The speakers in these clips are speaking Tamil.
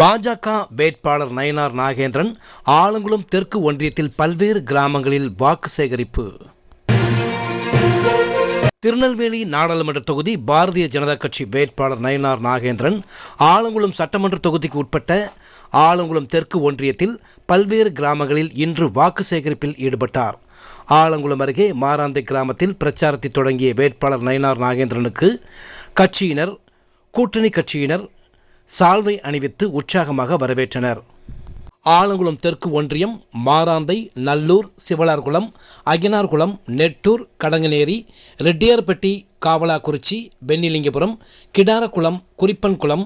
பாஜக வேட்பாளர் நயனார் நாகேந்திரன் ஆலங்குளம் தெற்கு ஒன்றியத்தில் பல்வேறு கிராமங்களில் வாக்கு சேகரிப்பு. திருநெல்வேலி நாடாளுமன்ற தொகுதி பாரதிய ஜனதா கட்சி வேட்பாளர் நயனார் நாகேந்திரன் ஆலங்குளம் சட்டமன்ற தொகுதிக்கு உட்பட்ட ஆலங்குளம் தெற்கு ஒன்றியத்தில் பல்வேறு கிராமங்களில் இன்று வாக்கு சேகரிப்பில் ஈடுபட்டார். ஆலங்குளம் அருகே மாராந்தை கிராமத்தில் பிரச்சாரத்தை தொடங்கிய வேட்பாளர் நயனார் நாகேந்திரனுக்கு கட்சியினர் கூட்டணி கட்சியினர் சால்வை அணிவித்து உற்சாகமாக வரவேற்றனர். ஆலங்குளம் தெற்கு ஒன்றியம் மாராந்தை நல்லூர் சிவலார்குளம் அகினார்குளம் நெட்டூர் கடங்கநேரி ரெட்டியார்பட்டி காவலாக்குறிச்சி வெண்ணிலிங்கபுரம் கிடாரக்குளம் குறிப்பன்குளம்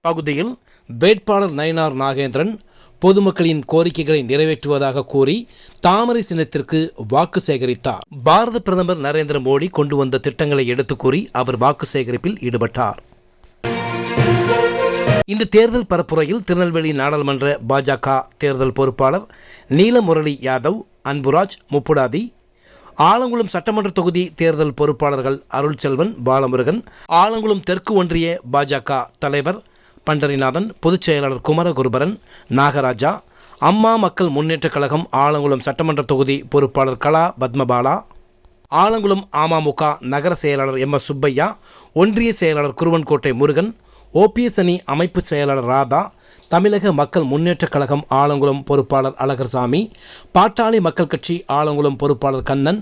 பகுதியில் வேட்பாளர் நயனார் நாகேந்திரன் பொதுமக்களின் கோரிக்கைகளை நிறைவேற்றுவதாக கூறி தாமரை சின்னத்திற்கு வாக்கு சேகரித்தார். பாரத பிரதமர் நரேந்திர மோடி கொண்டு வந்த திட்டங்களை எடுத்து கூறி அவர் வாக்கு சேகரிப்பில் ஈடுபட்டார். இந்த தேர்தல் பரப்புரையில் திருநெல்வேலி நாடாளுமன்ற பாஜக தேர்தல் பொறுப்பாளர் நீலமுரளி யாதவ் அன்புராஜ் முப்புடாதி ஆலங்குளம் சட்டமன்ற தொகுதி தேர்தல் பொறுப்பாளர்கள் அருள்செல்வன் பாலமுருகன் ஆலங்குளம் தெற்கு ஒன்றிய பாஜக தலைவர் பண்டரிநாதன் பொதுச் செயலாளர் குமரகுருபரன் நாகராஜா அம்மா மக்கள் முன்னேற்றக் கழகம் ஆலங்குளம் சட்டமன்ற தொகுதி பொறுப்பாளர் கலா பத்மபாலா ஆலங்குளம் அமமுக நகர செயலாளர் எம் எஸ் சுப்பையா ஒன்றிய செயலாளர் குருவன்கோட்டை முருகன் ஓபிஎஸ் அணி அமைப்பு செயலாளர் ராதா தமிழக மக்கள் முன்னேற்றக் கழகம் ஆலங்குளம் பொறுப்பாளர் அழகர்சாமி பாட்டாளி மக்கள் கட்சி ஆலங்குளம் பொறுப்பாளர் கண்ணன்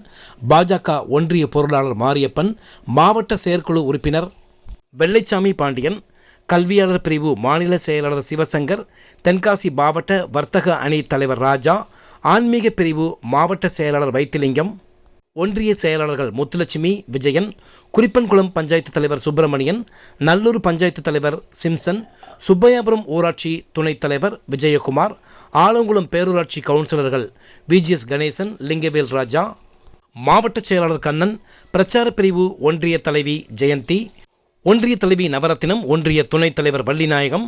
பாஜக ஒன்றிய பொருளாளர் மாரியப்பன் மாவட்ட செயற்குழு உறுப்பினர் வெள்ளைச்சாமி பாண்டியன் கல்வியாளர் பிரிவு மாநில செயலாளர் சிவசங்கர் தென்காசி மாவட்ட வர்த்தக அணி தலைவர் ராஜா ஆன்மீக பிரிவு மாவட்ட செயலாளர் வைத்திலிங்கம் ஒன்றிய செயலாளர்கள் முத்துலட்சுமி விஜயன் குறிப்பன்குளம் பஞ்சாயத்து தலைவர் சுப்பிரமணியன் நல்லூர் பஞ்சாயத்து தலைவர் சிம்சன் சுப்பையாபுரம் ஊராட்சி துணைத் தலைவர் விஜயகுமார் ஆலங்குளம் பேரூராட்சி கவுன்சிலர்கள் விஜிஎஸ் கணேசன் லிங்கவேல் ராஜா மாவட்ட செயலாளர் கண்ணன் பிரச்சார பிரிவு ஒன்றிய தலைவி ஜெயந்தி ஒன்றிய தலைவி நவரத்தினம் ஒன்றிய துணைத் தலைவர் வள்ளிநாயகம்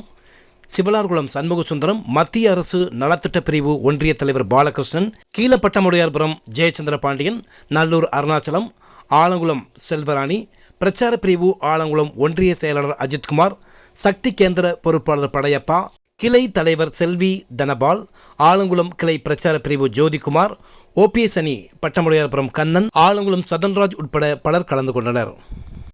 சிவலார்குளம் சண்முகசுந்தரம் மத்திய அரசு நலத்திட்ட பிரிவு ஒன்றிய தலைவர் பாலகிருஷ்ணன் கீழப்பட்டமுடையார்புரம் ஜெயச்சந்திர பாண்டியன் நல்லூர் அருணாச்சலம் ஆலங்குளம் செல்வராணி பிரச்சார பிரிவு ஆலங்குளம் ஒன்றிய செயலாளர் அஜித்குமார் சக்தி கேந்திர பொறுப்பாளர் படையப்பா கிளை தலைவர் செல்வி தனபால் ஆலங்குளம் கிளை பிரச்சார பிரிவு ஜோதிகுமார் ஓபிஎஸ் அணி பட்டமுடையார்புரம் கண்ணன் ஆலங்குளம் சதன்ராஜ் உட்பட பலர் கலந்து கொண்டனர்.